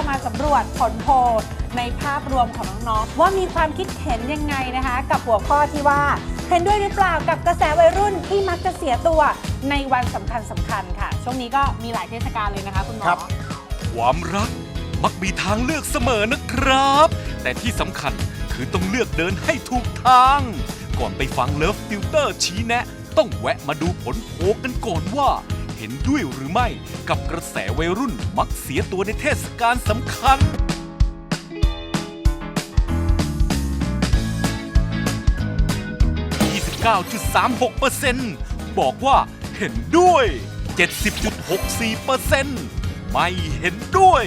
เรามาสำรวจผลโพลในภาพรวมของน้องๆว่ามีความคิดเห็นยังไงนะคะ กับหัวข้อที่ว่าเห็นด้วยหรือเปล่ากับกระแสวัยรุ่นที่มักจะเสียตัวในวันสำคัญสำคัญค่ะ ช่วงนี้ก็มีหลายเทศกาลเลยนะคะคุณหมอครับความรักมักมีทางเลือกเสมอนะครับ แต่ที่สำคัญคือต้องเลือกเดินให้ถูกทาง ก่อนไปฟังเลิฟติวเตอร์ชี้แนะ ต้องแวะมาดูผลโพลกันก่อนว่า เห็นด้วยหรือไม่ กับกระแสวัยรุ่นมักเสียตัวในเทศกาลสำคัญ 29.36%บอกว่าเห็นด้วย 70.64%ไม่เห็นด้วย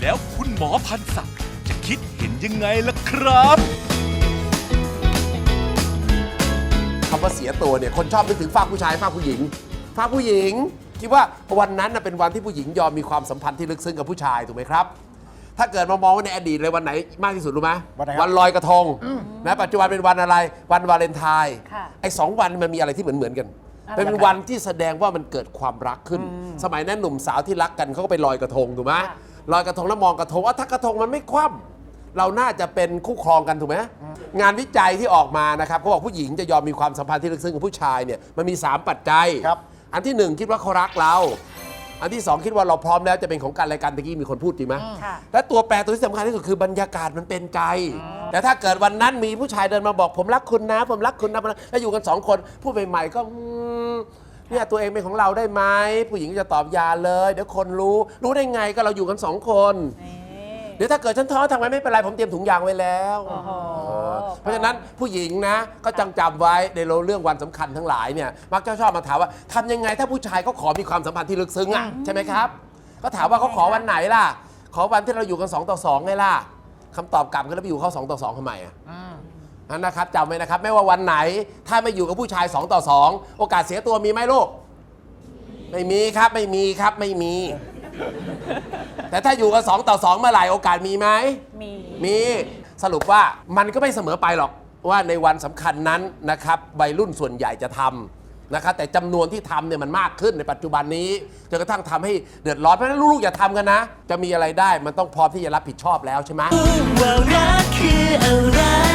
แล้วคุณหมอพันศักดิ์จะคิดเห็นยังไงล่ะครับ คำว่าเสียตัวเนี่ยคนชอบนึกถึงฝากผู้ชายฝากผู้หญิง ฝากผู้หญิงคิดว่าวันนั้นน่ะเป็นวันที่ผู้หญิงยอมมีความสัมพันธ์ที่ลึกซึ้งกับผู้ชายถูกไหมครับ ถ้าเกิดมามองว่าในอดีตเลยวันไหนมากที่สุดรู้ไหมวันไหนครับ วันลอยกระทงนะปัจจุบันเป็นวันอะไรวันวาเลนไทน์ค่ะ ไอ้สองวันมันมีอะไรที่เหมือนเหมือนๆกันอะไรเป็นวันที่แสดงว่ามันเกิดความรักขึ้น สมัยนั้นหนุ่มสาวที่รักกันเขาก็ไปลอยกระทงถูกไหมค่ะลอยกระทงแล้วมองกระทงว่าถ้ากระทงมันไม่คว่ำ เราน่าจะเป็นคู่ครองกันถูกไหมงานวิจัยที่ออกมานะครับเขาบอกผู้หญิงจะยอมมีความสัมพันธ์ที่ลึกซึ้งกับผู้ชายเนี่ยมันมี 3 ปัจจัยครับ อันที่หนึ่งคิดว่าเขารักเรา อันที่สองคิดว่าเราพร้อมแล้วจะเป็นของกันและกันตะกี้มีคนพูดจริงไหมค่ะ และตัวแปรตัวที่สำคัญที่สุดคือบรรยากาศมันเป็นใจ แต่ถ้าเกิดวันนั้นมีผู้ชายเดินมาบอก ผมรักคุณนะ ผมรักคุณนะแล้วอยู่กันสองคนพูดใหม่ๆก็อืมเนี่ยตัวเองเป็นของเราได้ไหมผู้หญิงก็จะตอบอยาเลย เดี๋ยวคนรู้รู้ได้ไงก็เราอยู่กันสองคน นี่ เดี๋ยวถ้าเกิดฉันท้อทำไมไม่เป็นไรผมเตรียมถุงยางไว้แล้วโอ้โหเพราะฉะนั้นผู้หญิงนะก็จำจำไว้ในเรื่องวันสำคัญทั้งหลายเนี่ยมักจะชอบมาถามว่าทำยังไงถ้าผู้ชายเขาขอมีความสัมพันธ์ที่ลึกซึ้งอะใช่ไหมครับ ก็ถามว่าเขาขอวันไหนล่ะ ขอวันที่เราอยู่กัน2ต่อ2ไงล่ะคำตอบกลับก็แล้วไปอยู่เขา2ต่อ2ทำไมอะนั่นนะครับจำไว้นะครับ ไม่ว่าวันไหน ถ้าไม่อยู่กับผู้ชาย 2 ต่อ 2 โอกาสเสียตัวมีไหมลูก ไม่มีครับ ไม่มีครับ ไม่มี แต่ถ้าอยู่กัน2ต่อ2เมื่อไหร่โอกาสมีไหม มี มีสรุปว่ามันก็ไม่เสมอไปหรอกว่าในวันสำคัญนั้นนะครับวัยรุ่นส่วนใหญ่จะทำนะครับแต่จำนวนที่ทำเนี่ยมันมากขึ้นในปัจจุบันนี้จนกระทั่งทำให้เดือดร้อนเพราะฉะนั้นลูกๆอย่าทำกันนะ จะมีอะไรได้มันต้องพร้อมที่จะรับผิดชอบแล้วใช่ไหม ว่ารักคืออะไร